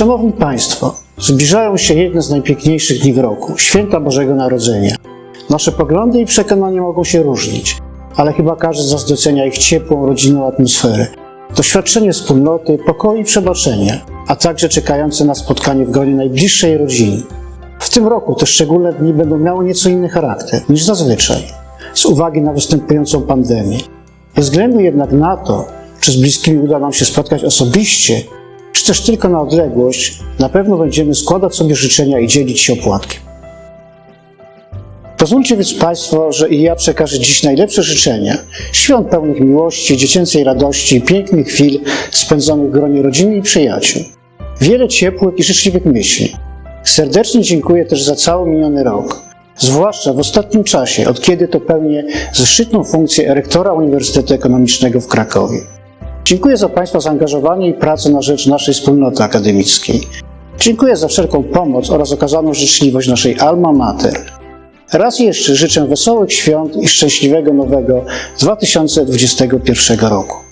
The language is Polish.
Szanowni Państwo, zbliżają się jedne z najpiękniejszych dni w roku święta Bożego Narodzenia. Nasze poglądy i przekonania mogą się różnić, ale chyba każdy z nas docenia ich ciepłą, rodzinną atmosferę. Doświadczenie wspólnoty, pokoju i przebaczenia, a także czekające na spotkanie w gronie najbliższej rodziny. W tym roku te szczególne dni będą miały nieco inny charakter niż zazwyczaj, z uwagi na występującą pandemię. Bez względu jednak na to, czy z bliskimi uda nam się spotkać osobiście, czy też tylko na odległość, na pewno będziemy składać sobie życzenia i dzielić się opłatkiem. Pozwólcie więc Państwo, że i ja przekażę dziś najlepsze życzenia, świąt pełnych miłości, dziecięcej radości i pięknych chwil spędzonych w gronie rodziny i przyjaciół. Wiele ciepłych i życzliwych myśli. Serdecznie dziękuję też za cały miniony rok, zwłaszcza w ostatnim czasie, od kiedy to pełnię zaszczytną funkcję rektora Uniwersytetu Ekonomicznego w Krakowie. Dziękuję za Państwa zaangażowanie i pracę na rzecz naszej wspólnoty akademickiej. Dziękuję za wszelką pomoc oraz okazaną życzliwość naszej alma mater. Raz jeszcze życzę wesołych świąt i szczęśliwego nowego 2021 roku.